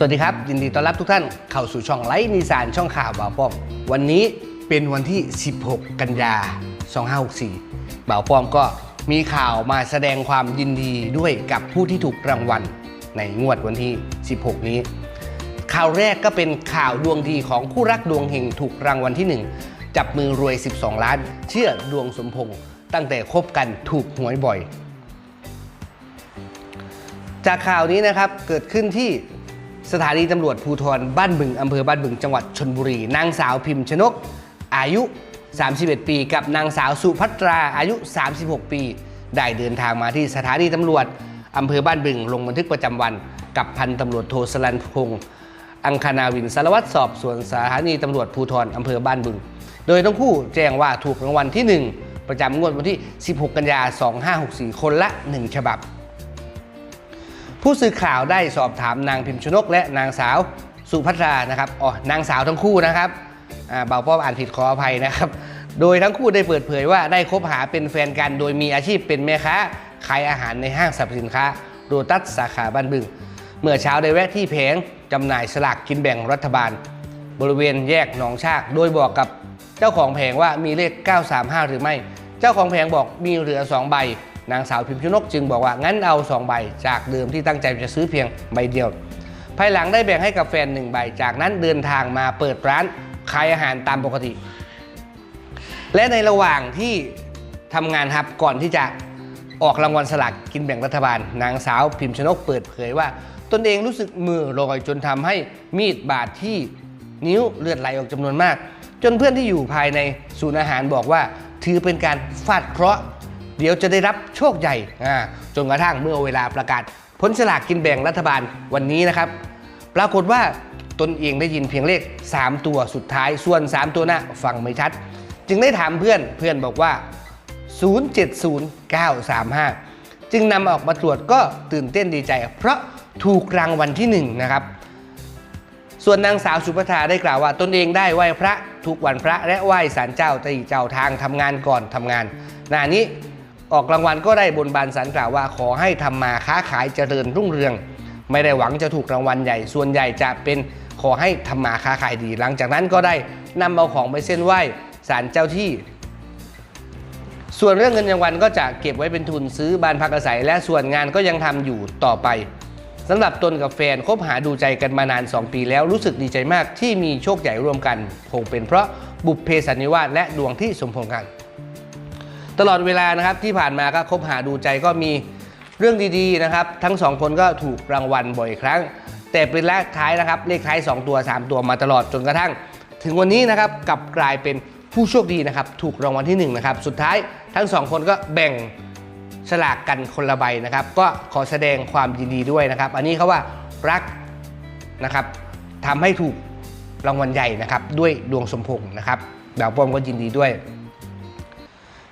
สวัสดีครับ ยินดีต้อนรับทุกท่านเข้าสู่ช่องไลฟ์นิสานช่องข่าวบ่าวป้อม วันนี้เป็นวันที่ 16 กันยา 2564บ่าวป้อมก็มีข่าวมาแสดงความยินดีด้วยกับผู้ที่ถูกรางวัลในงวดวันที่ 16 นี้ ข่าวแรกก็เป็นข่าวดวงดีของคู่รักดวงเฮงถูกรางวัลที่ 1 จับมือรวย 12 ล้าน เชื่อดวงสมพงษ์ตั้งแต่คบกันถูกหวยบ่อย จากข่าวนี้นะครับเกิดขึ้นที่ สถานีตำรวจภูธรบ้านบึงอำเภอบ้านบึงจังหวัดชนบุรี นางสาวพิมพ์ชนก อายุ 31 ปี กับนางสาวสุภัตราอายุ 36 ปี ได้เดินทางมาที่สถานีตำรวจอำเภอบ้านบึง ลงบันทึกประจำวัน กับพันตำรวจโทสลันพงศ์อังคณาวินสารวัตรสอบสวนสถานีตำรวจภูธรอำเภอบ้านบึง โดยทั้งคู่แจ้งว่าถูกรางวัลที่ 1 ประจำงวดวันที่ 16 กันยา 2564 คนละ 1 ฉบับ ผู้สื่อข่าวได้สอบถามนางพิมพ์ชนก และนางสาวสุภัทรานะครับอ๋อนางสาวทั้งคู่นะครับอ่าเบาป้อมอ่านผิดขออภัยนะครับ โดยทั้งคู่ได้เปิดเผยว่าได้คบหาเป็นแฟนกันโดยมีอาชีพเป็นแม่ค้าขายอาหารในห้างสรรพสินค้าโรตัสสาขาบ้านบึง เมื่อเช้าได้แวะที่แผงจำหน่ายสลากกินแบ่งรัฐบาล บริเวณแยกหนองชาก โดยบอกกับเจ้าของแผงว่ามีเลข 935 หรือไม่ เจ้าของแผงบอกมีเหลือ 2 ใบ นางสาวพิมพ์ชนกจึงบอกว่างั้นเอา 2 ใบ จากเดิมที่ตั้งใจจะซื้อเพียงใบเดียว ภายหลังได้แบ่งให้กับแฟนหนึ่งใบ จากนั้นเดินทางมาเปิดร้านขายอาหารตามปกติ และในระหว่างที่ทำงานครับก่อนที่จะออกรางวัลสลากกินแบ่งรัฐบาล นางสาวพิมพ์ชนกเปิดเผยว่า ตนเองรู้สึกมือลอยจนทำให้มีดบาดที่นิ้วเลือดไหลออกจำนวนมาก จนเพื่อนที่อยู่ภายในศูนย์อาหารบอกว่า ถือเป็นการฟาดเคราะห์ เดี๋ยวจะได้รับโชคใหญ่จนกระทั่งเมื่อเวลาประกาศผลสลากกินแบ่งรัฐบาลวันนี้นะครับ ปรากฏว่าตนเองได้ยินเพียงเลข 3 ตัวสุดท้ายส่วน 3 ตัวหน้าฟังไม่ชัด จึงได้ถามเพื่อนเพื่อนบอกว่า 070935 จึงนำออกมาตรวจก็ตื่นเต้นดีใจ เพราะถูกรางวัลที่ 1 นะครับ ส่วนนางสาวสุภธาได้กล่าวว่า ตนเองได้ไหว้พระทุกวันพระและไหว้ศาลเจ้าตีเจ้าทางทำงานก่อนทำงานหน้านี้ ออกรางวัลก็ได้บนบานสารกล่าวว่าขอให้ทำมาค้าขายเจริญรุ่งเรือง ไม่ได้หวังจะถูกรางวัลใหญ่ ส่วนใหญ่จะเป็นขอให้ทำมาค้าขายดี หลังจากนั้นก็ได้นำเอาของไปเส้นไหว้ศาลเจ้าที่ ส่วนเรื่องเงินรางวัลก็จะเก็บไว้เป็นทุนซื้อบ้านพักอาศัย และส่วนงานก็ยังทำอยู่ต่อไปสำหรับตนกับแฟนคบหาดูใจกันมานาน 2 ปีแล้วรู้สึกดีใจมากที่มีโชคใหญ่ร่วมกัน คงเป็นเพราะบุพเพสันนิวาสและดวงที่สมพงษ์กัน ตลอดเวลานะครับที่ผ่านมาก็คบหาดูใจก็มีเรื่องดีๆนะครับ ทั้งสองคนก็ถูกรางวัลบ่อยครั้ง แต่เป็นเลขท้ายนะครับ เลขท้าย 2 ตัว 3 ตัวมาตลอดจนกระทั่ง ถึงวันนี้นะครับกลับกลายเป็นผู้โชคดีนะครับ ถูกรางวัลที่1นะครับสุดท้ายทั้งสองคนก็แบ่งสลากกันคนละใบนะครับ ก็ขอแสดงความยินดีด้วยนะครับ อันนี้เขาว่ารักนะครับทำให้ถูกรางวัลใหญ่นะครับ ด้วยดวงสมพงษ์นะครับบ่าวป้อมก็ยินดีด้วย